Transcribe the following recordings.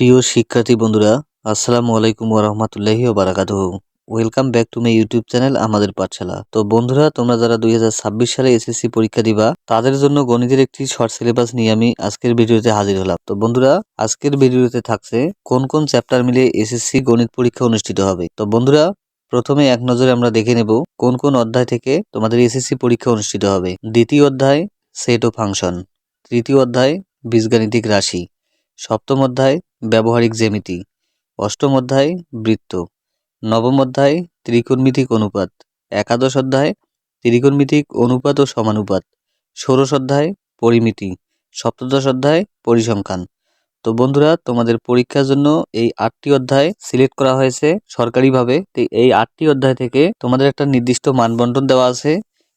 প্রিয় শিক্ষার্থী বন্ধুরা, আসসালামু আলাইকুম ওরহমতুল্লাহি বারাকাতুহু welcome back to my YouTube channel আমাদের পাঠশালা। তো বন্ধুরা, তোমরা যারা দুই হাজার ছাব্বিশ সালে এসএসসি পরীক্ষা দিবা, তাদের জন্য গণিতের একটি শর্ট সিলেবাস নিয়ে আমি আজকের ভিডিওতে হাজির হলাম। তো বন্ধুরা, আজকের ভিডিওতে থাকছে কোন কোন চ্যাপ্টার মিলে এসএসসি গণিত পরীক্ষা অনুষ্ঠিত হবে। তো বন্ধুরা, প্রথমে এক নজরে আমরা দেখে নেব কোন কোন অধ্যায় থেকে তোমাদের এসএসসি পরীক্ষা অনুষ্ঠিত হবে। দ্বিতীয় অধ্যায় সেট ও ফাংশন তৃতীয় অধ্যায়, বীজগাণিতিক রাশি। সপ্তম অধ্যায়, ব্যবহারিক জ্যামিতি। অষ্টম অধ্যায়, বৃত্ত। নবম অধ্যায়, ত্রিকোণমিতিক অনুপাত। একাদশ অধ্যায়, ত্রিকোণমিতিক অনুপাত ও সমানুপাত। ষোড়শ অধ্যায়, পরিমিতি। সপ্তদশ অধ্যায়, পরিসংখ্যান। তো বন্ধুরা, তোমাদের পরীক্ষার জন্য এই আটটি অধ্যায় সিলেক্ট করা হয়েছে সরকারিভাবে। তো এই আটটি অধ্যায় থেকে তোমাদের একটা নির্দিষ্ট মানবন্টন দেওয়া আছে।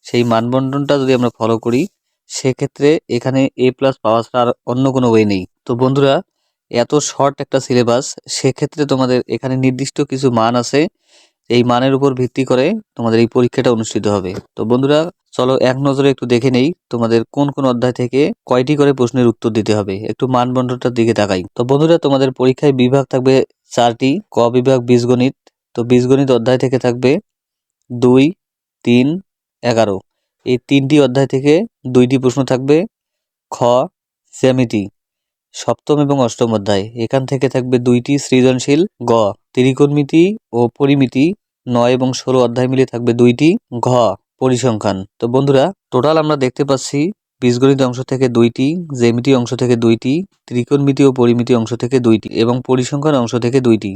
সেই মানবন্টনটা যদি আমরা ফলো করি সেক্ষেত্রে এখানে এ প্লাস পাওয়া ছাড়া আর অন্য কোনো ওয়ে নেই। তো বন্ধুরা, এত শর্ট একটা সিলেবাস সেক্ষেত্রে তোমাদের এখানে নির্দিষ্ট কিছু মান আছে। এই মানের উপর ভিত্তি করে তোমাদের এই পরীক্ষাটা অনুষ্ঠিত হবে। তো বন্ধুরা, চলো এক নজরে একটু দেখে নেই, তোমাদের কোন কোন অধ্যায় থেকে কয়টি করে প্রশ্নের উত্তর দিতে হবে। একটু মানবন্ধনটার দিকে তাকাই। তো বন্ধুরা, তোমাদের পরীক্ষায় বিভাগ থাকবে চারটি, ক বিভাগ বীজগণিত। তো বীজগণিত অধ্যায় থেকে থাকবে দুই, তিন, এগারো। এই তিনটি অধ্যায় থেকে দুইটি প্রশ্ন থাকবে। খ, জ্যামিতি। সপ্তম এবং অষ্টম অধ্যায়। এখান থেকে থাকবে দুইটি সৃজনশীল। গ, ত্রিকোণমিতি ও পরিমিতি। নয় এবং ষোলো অধ্যায় মিলে থাকবে দুইটি। ঘ, পরিসংখ্যান। তো বন্ধুরা, টোটাল আমরা দেখতে পাচ্ছি বীজগণিত অংশ থেকে দুইটি, জ্যামিতি অংশ থেকে দুইটি, ত্রিকোণমিতি ও পরিমিতি অংশ থেকে দুইটি এবং পরিসংখ্যান অংশ থেকে দুইটি।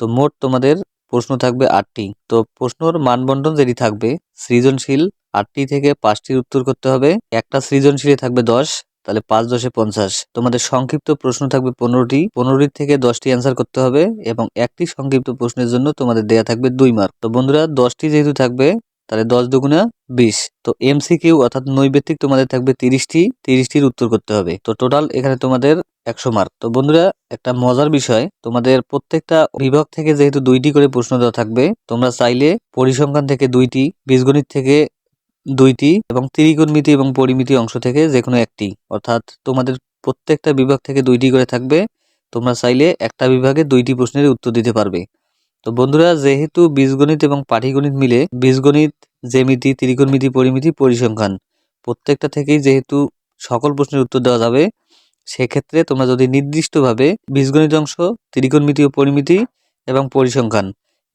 তো মোট তোমাদের প্রশ্ন থাকবে আটটি। তো প্রশ্নর মানবন্টন যেটি থাকবে, সৃজনশীল আটটি থেকে পাঁচটির উত্তর করতে হবে। একটা সৃজনশীলে থাকবে দশ, তাহলে পাঁচ দশে পঞ্চাশ। তোমাদের সংক্ষিপ্ত প্রশ্ন থাকবে পনেরোটি। পনেরোটি থেকে দশটি অ্যান্সার করতে হবে এবং একটি সংক্ষিপ্ত প্রশ্নের জন্য তোমাদের দেয়া থাকবে দুই মার্ক তো বন্ধুরা, দশটি যেহেতু থাকবে, তাহলে দশ দুগুণা বিশ। তো এমসিকিউ অর্থাৎ নৈবেত্তিক তোমাদের থাকবে তিরিশটি, তিরিশটির উত্তর করতে হবে। তো টোটাল এখানে তোমাদের একশো মার্ক তো বন্ধুরা, একটা মজার বিষয়, তোমাদের প্রত্যেকটা বিভাগ থেকে যেহেতু দুইটি করে প্রশ্ন দেওয়া থাকবে, তোমরা চাইলে পরিসংখ্যান থেকে দুইটি, বীজগণিত থেকে দুইটি এবং ত্রিকোণমিতি এবং পরিমিতি অংশ থেকে যে কোনো একটি। অর্থাৎ তোমাদের প্রত্যেকটা বিভাগ থেকে দুইটি করে থাকবে, তোমরা চাইলে একটা বিভাগে দুইটি প্রশ্নের উত্তর দিতে পারবে। তো বন্ধুরা, যেহেতু বীজগণিত এবং পাটিগণিত মিলে, বীজগণিত জ্যামিতি ত্রিকোণমিতি পরিমিতি, পরিসংখ্যান। প্রত্যেকটা থেকেই যেহেতু সকল প্রশ্নের উত্তর দেওয়া যাবে, সেক্ষেত্রে তোমরা যদি নির্দিষ্টভাবে বীজগণিত অংশ ত্রিকোণমিতি ও পরিমিতি এবং পরিসংখ্যান,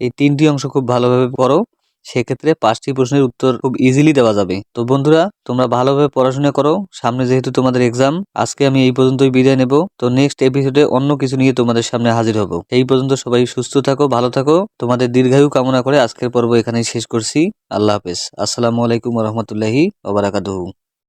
এই তিনটি অংশ খুব ভালোভাবে পড়ো। সেক্ষেত্রে পাঁচটি প্রশ্নের উত্তর খুব ইজিলি দেওয়া যাবে। তো বন্ধুরা, তোমরা ভালোভাবে পড়াশোনা করো। সামনে যেহেতু তোমাদের এক্সাম আজকে আমি এই পর্যন্তই বিদায় নেব। তো নেক্সট এপিসোডে অন্য কিছু নিয়ে তোমাদের সামনে হাজির হব। এই পর্যন্ত সবাই সুস্থ থাকো, ভালো থাকো। তোমাদের দীর্ঘায়ু কামনা করে আজকের পর্ব এখানেই শেষ করছি। আল্লাহ হাফেজ। আসসালামু আলাইকুম রহমতুল্লাহি ওবরাকাতুহু